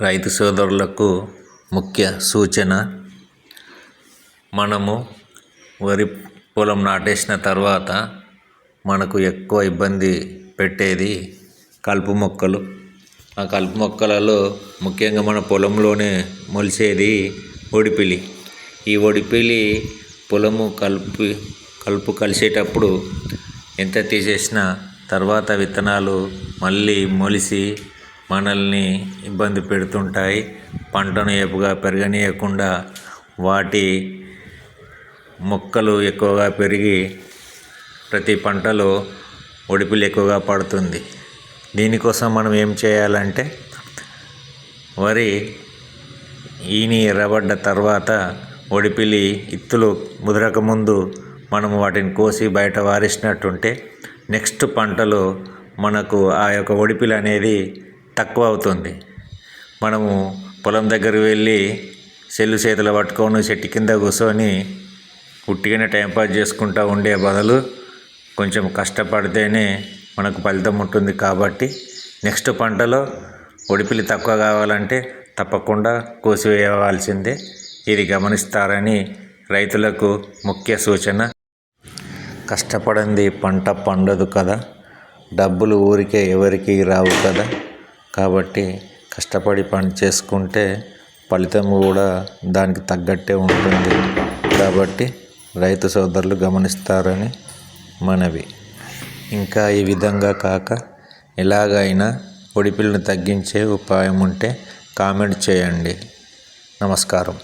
రైతు సోదరులకు ముఖ్య సూచన మనము వరి పొలం నాటేసిన తర్వాత మనకు ఎక్కువ ఇబ్బంది పెట్టేది కలుపు మొక్కలు. ఆ కలుపు మొక్కలలో ముఖ్యంగా మన పొలంలోనే మొలిచేది ఒడిపిలి ఈ ఒడిపిలి పొలము కలుపు కలుపు కలిసేటప్పుడు ఎంత తీసేసినా తర్వాత విత్తనాలు మళ్ళీ మొలిచి మనల్ని ఇబ్బంది పెడుతుంటాయి. పంటను ఏపుగా పెరగనీయకుండా వాటి మొక్కలు ఎక్కువగా పెరిగి ప్రతి పంటలో ఒడిపిలు ఎక్కువగా పడుతుంది. దీనికోసం మనం ఏం చేయాలంటే వరి ఈని ఎర్రబడ్డ తర్వాత ఒడిపిలి ఇత్తులు ముదరకముందు మనం వాటిని కోసి బయట వారేసినట్టుంటే నెక్స్ట్ పంటలో మనకు ఆ యొక్క ఒడిపిలు అనేది తక్కువ అవుతుంది మనము పొలం దగ్గరకు వెళ్ళి సెల్లు చేతులు పట్టుకొని చెట్టు కింద కూర్చొని ఉట్టిగానే టైంపాస్ చేసుకుంటూ ఉండే బదులు కొంచెం కష్టపడితేనే మనకు ఫలితం ఉంటుంది కాబట్టి నెక్స్ట్ పంటలో ఒడిపిలి తక్కువ కావాలంటే తప్పకుండా కోసివేయవలసిందే. ఇది గమనిస్తారని రైతులకు ముఖ్య సూచన. కష్టపడింది పంట పండదు కదా. డబ్బులు ఊరికే ఎవరికి రావు కదా. కాబట్టి కష్టపడి పని చేసుకుంటే ఫలితం కూడా దానికి తగ్గట్టే ఉంటుంది. కాబట్టి రైతు సోదరులు గమనిస్తారని మనవి. ఇంకా ఈ విధంగా కాక ఎలాగైనా ఒడిపిల్లను తగ్గించే ఉపాయం ఉంటే కామెంట్ చేయండి. నమస్కారం.